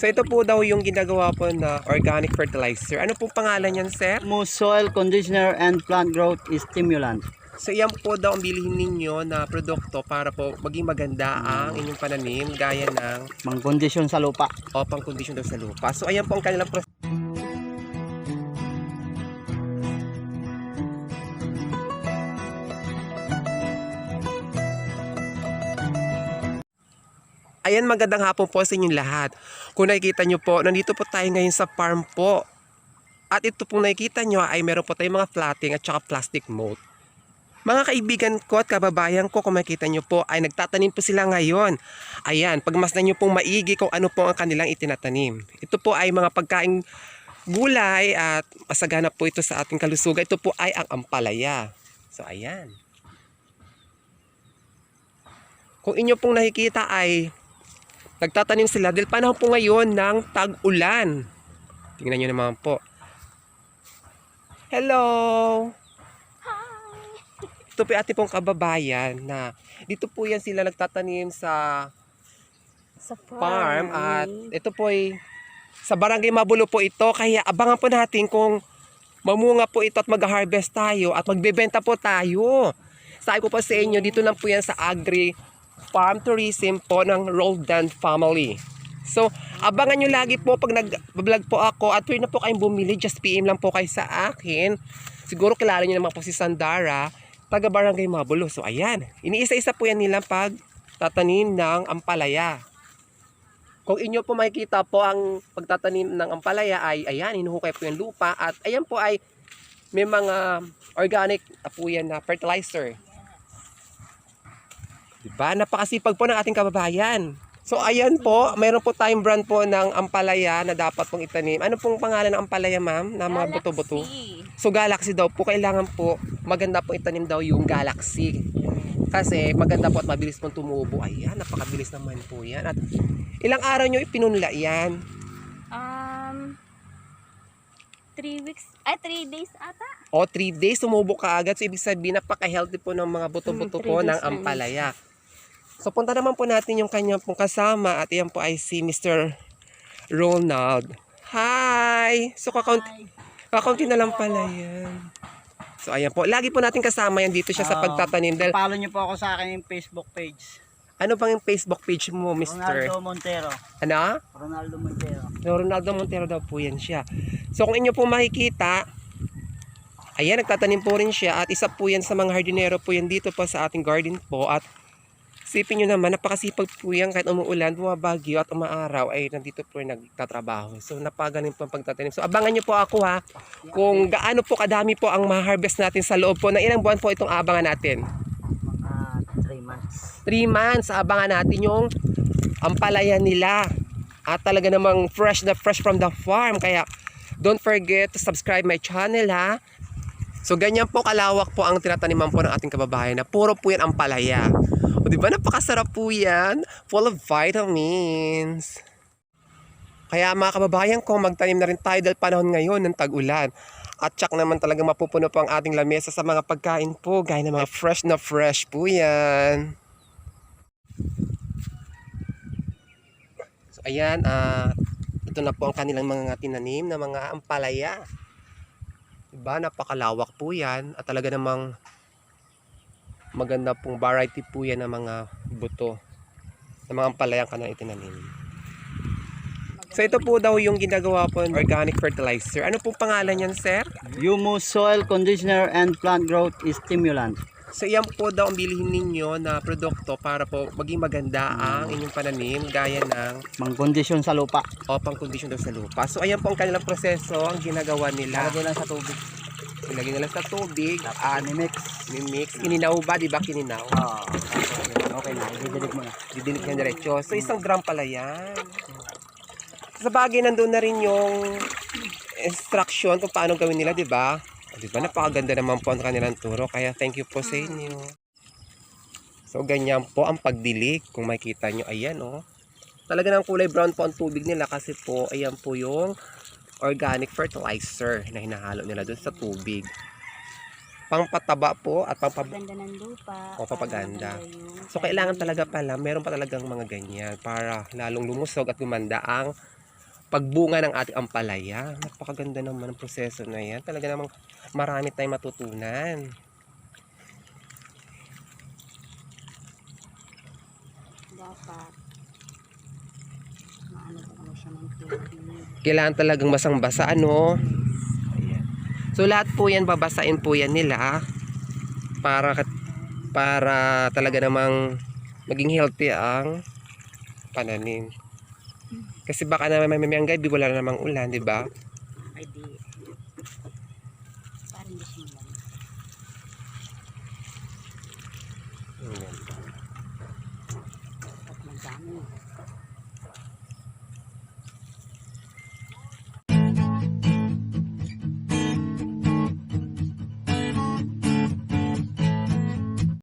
So ito po daw yung ginagawa po na organic fertilizer. Ano pong pangalan yan, sir? Moose soil conditioner and plant growth stimulant. So yan po daw ang bilhin ninyo na produkto para po maging maganda ang inyong pananim gaya ng Mangkondisyon sa lupa. o pang condition daw sa lupa. So ayan po ang kanilang Ayan, magandang hapon po sa inyong lahat. Kung nakikita nyo po, nandito po tayo ngayon sa farm po. At ito pong nakikita nyo ay meron po tayong mga flatting at saka plastic mold. Mga kaibigan ko at kababayan ko, kung makita nyo po, ay nagtatanim po sila ngayon. Ayan, pagmasdan nyo pong maigi kung ano po ang kanilang itinatanim. Ito po ay mga pagkain gulay at masagana po ito sa ating kalusugan. Ito po ay ang ampalaya. So, ayan. Kung inyo pong nakikita ay nagtatanim sila dahil panahon po ngayon ng tag-ulan. Tingnan nyo naman po. Hello! Ito po ating pong kababayan na dito po yan sila nagtatanim sa Sa farm at ito po ay sa barangay Mabulo po ito kaya abangan po natin kung mamunga po ito at mag-harvest tayo at magbebenta po tayo. Sabi ko pa sa inyo, dito lang po yan sa Agri Farm Tourism po ng Roldan Family. So, abangan nyo lagi po pag nag-vlog po ako at tuloy na po kayong bumili, just PM lang po kayo sa akin. Siguro kilala nyo naman po si Sandara, taga Barangay Mabulo. So, ayan. Iniisa-isa po yan nila pag tatanim ng ampalaya. Kung inyo po makikita po ang pagtatanim ng ampalaya ay ayan, hinuhukay po yung lupa at ayan po ay may mga organic na po yan na fertilizer. Diba? Napakasipag po ng ating kababayan. So ayan po, mayroon po tayong brand po ng ampalaya na dapat pong itanim. Ano pong pangalan ng ampalaya ma'am? Na mga buto-buto? So Galaxy daw po, kailangan po maganda po itanim daw yung Galaxy. Kasi maganda po at mabilis pong tumubo. Ayan, napakabilis naman po yan. At ilang araw nyo ipinunla yan? Um, 3 weeks, ay 3 days ata. O 3 days, tumubo ka agad. So ibig sabihin, napaka-healthy po ng mga buto-buto Mm, po ng days ampalaya. So punta naman po natin yung kanyang pong kasama at yan po ay si Mr. Ronald. Hi! So kakaunti, kakaunti na lang pala yan. So ayan po, lagi po natin kasama yan dito siya sa pagtatanim. Dahil, Follow nyo po ako sa akin yung Facebook page. ano bang yung Facebook page mo, Mr.? Ronaldo Montero. Ano? Ronaldo Montero. So, Ronaldo Montero daw po yan siya. So, kung inyo po makikita, ayan, nagtatanim po rin siya at isa po yan sa mga hardinero po yan dito po sa ating garden po at sipin nyo naman, napakasipag po yan kahit umuulan, bumabagyo at umaaraw ay nandito po yung nagtatrabaho. So, napagaling po ang pagtatanim. So, abangan nyo po ako ha kung gaano po kadami po ang ma-harvest natin sa loob po ng ilang buwan po itong abangan natin. Mga 3 months. 3 months, abangan natin yung ampalaya nila. At talaga namang fresh na fresh from the farm. Kaya don't forget to subscribe my channel ha. So ganyan po kalawak po ang tinataniman po ng ating kababayan na puro po yan ampalaya. O di ba napakasarap po yan? Full of vitamins. Kaya mga kababayan ko, magtanim na rin tayo dahil panahon ngayon ng tag-ulan. At tsak naman talaga mapupuno po ang ating lamesa sa mga pagkain po. Gaya ng mga fresh na fresh po yan. So ayan, ah ito na po ang kanilang mga tinanim na mga ampalaya. Diba? Napakalawak po yan. At talaga namang maganda pong variety po yan ng mga buto. Ng mga ampalayang kanilang itinanim. So ito po daw yung ginagawa po ng organic fertilizer. Ano pong pangalan yan, sir? Humus soil conditioner and plant growth stimulant. So yan po daw ang bilhin ninyo na produkto para po maging maganda ang inyong pananim gaya ng Mangkondisyon sa lupa. o pang condition daw sa lupa. So ayan po ang kanilang proseso, ang ginagawa nila. Lalagay lang sa tubig. Ilagay nila sa tubig, At mix. mix, kininaw ba, di ba kininaw? Oo. okay na. Ididilig mo na. Didilig na diretso. So isang gram pala yan. Sa bagay nandun na rin yung instruction kung paano gawin nila, di ba? Di ba? Napakaganda naman po ang kanilang turo. Kaya thank you po sa inyo. So ganyan po ang pagdilig. Kung makikita nyo, ayan oh. Talaga ng kulay brown po ang tubig nila kasi po, ayan po yung organic fertilizer na hinahalo nila dun sa tubig. Pangpataba po at pangpab Ganda ng lupa. O, papaganda. So kailangan talaga pala, meron pa talagang mga ganyan para lalong lumusog at gumanda ang pagbunga ng ating ampalaya. Napakaganda naman ang proseso na yan. Talaga namang marami tayong matutunan. Dapat. Maano ano siya ng tubig. Kailangan talagang basang-basa, ano? Ayan. So, lahat po yan, babasain po yan nila para para talaga namang maging healthy ang pananim. Kasi baka naman may may gabi, wala na namang ulan, di ba? Ay di. Parang hindi siya malamig. Ayan. At.